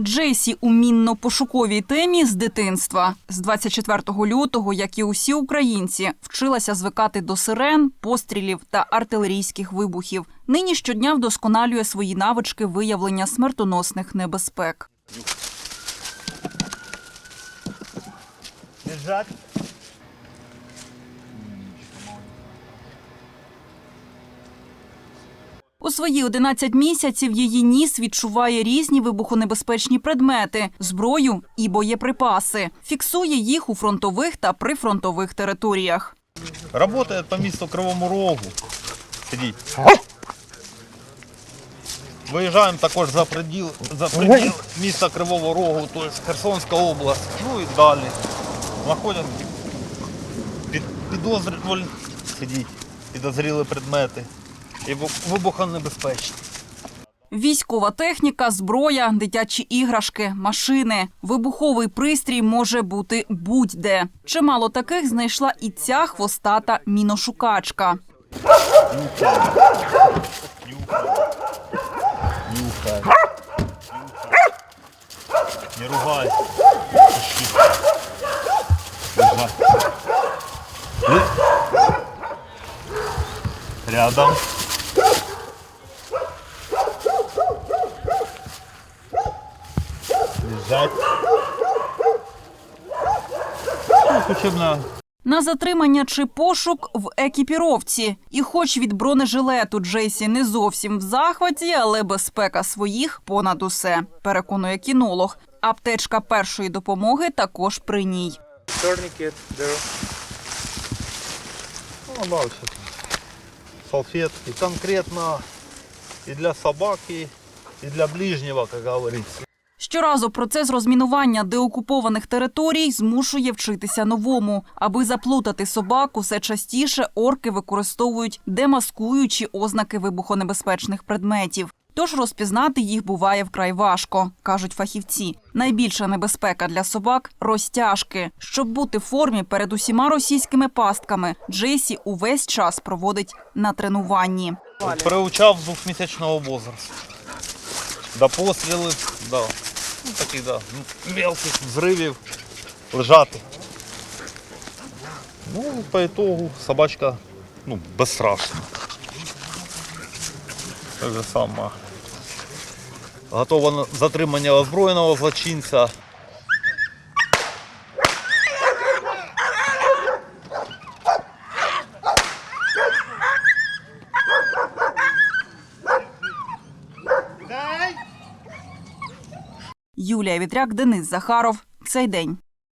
Джейсі у мінно-пошуковій темі з дитинства. З 24 лютого, як і усі українці, вчилася звикати до сирен, пострілів та артилерійських вибухів. Нині щодня вдосконалює свої навички виявлення смертоносних небезпек. Лежать. У свої 11 місяців її ніс відчуває різні вибухонебезпечні предмети, зброю і боєприпаси. Фіксує їх у фронтових та прифронтових територіях. Работает по місту Кривому Рогу. Сидіть. Виїжджаємо також за приділ, за приділ міста Кривого Рогу, тобто Херсонська область. Ну і далі. Знаходимо під, підозрюваль, сидіть, підозріли предмети. І вибух- вибухонебезпечні. Військова техніка, зброя, дитячі іграшки, машини. Вибуховий пристрій може бути будь-де. Чимало таких знайшла і ця хвостата міношукачка. Не ругайся. Рядом. Учебна На затримання чи пошук в екіпіровці. І хоч від бронежилету Джейсі не зовсім в захваті, але безпека своїх понад усе, переконує кінолог. Аптечка першої допомоги також при ній. There. Ну. Салфетки. Конкретно и для собаки, и для ближнего, как говорится. Щоразу процес розмінування деокупованих територій змушує вчитися новому. Аби заплутати собак, усе частіше орки використовують демаскуючі ознаки вибухонебезпечних предметів. Тож розпізнати їх буває вкрай важко, кажуть фахівці. Найбільша небезпека для собак розтяжки. Щоб бути в формі перед усіма російськими пастками, Джейсі увесь час проводить на тренуванні. Приучав двохмісячного возрасту. До пострілів, да. Ну, таких, да, мелких взривів лежати. Ну, по итогу собачка, ну, безстрашна. Так же само. Готова затримання озброєного злочинця. Юлія Вітряк, Денис Захаров. Цей день.